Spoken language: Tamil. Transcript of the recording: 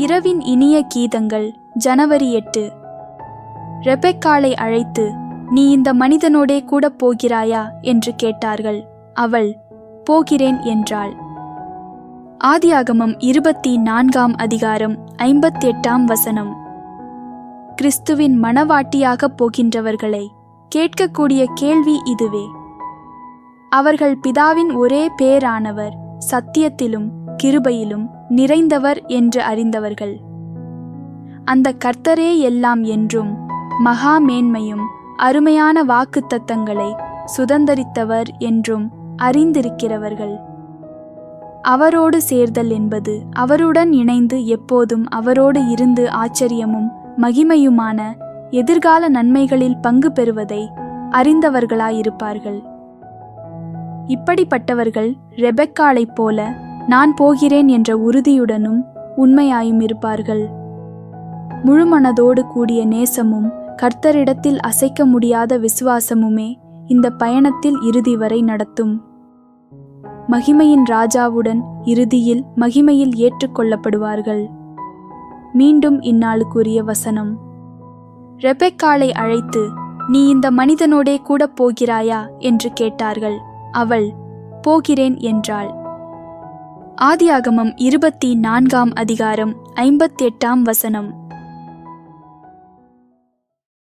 இரவின் இனிய கீதங்கள் ஜனவரி எட்டு. ரெபெக்காலை அழைத்து நீ இந்த மனிதனோடே கூட போகிறாயா? என்று கேட்டார்கள். அவள் போகிறேன் என்றாள். ஆதியாகமம் இருபத்தி நான்காம் அதிகாரம் ஐம்பத்தி எட்டாம் வசனம். கிறிஸ்துவின் மணவாட்டியாகப் போகின்றவர்களை கேட்கக்கூடிய கேள்வி இதுவே. அவர்கள் பிதாவின் ஒரே பேரானவர் சத்தியத்திலும் கிருபையிலும் நிறைந்தவர் என்று அறிந்தவர்கள். அந்த கர்த்தரே எல்லாம் என்றும் மகா மேன்மையும் அருமையான வாக்குத்தத்தங்களை சுதந்தரித்தவர் என்றும் அறிந்திருக்கிறவர்கள். அவரோடு சேர்தல் என்பது அவருடன் இணைந்து எப்போதும் அவரோடு இருந்து ஆச்சரியமும் மகிமையுமான எதிர்கால நன்மைகளில் பங்கு பெறுவதை அறிந்தவர்களாயிருப்பார்கள். இப்படிப்பட்டவர்கள் ரெபெக்காளைப் போல நான் போகிறேன் என்ற உறுதியுடனும் உண்மையாயும் இருப்பார்கள். முழுமனதோடு கூடிய நேசமும் கர்த்தரிடத்தில் அசைக்க முடியாத விசுவாசமுமே இந்த பயணத்தில் இறுதி வரை நடத்தும். மகிமையின் ராஜாவுடன் இறுதியில் மகிமையில் ஏற்றுக்கொள்ளப்படுவார்கள் மீண்டும் இந்நாளுக்குரிய வசனம். ரெபெக்காளை அழைத்து நீ இந்த மனிதனோடே கூட போகிறாயா? என்று கேட்டார்கள். அவள் போகிறேன் என்றாள். ஆதியாகமம் இருபத்தி நான்காம் அதிகாரம் ஐம்பத்தி எட்டாம் வசனம்.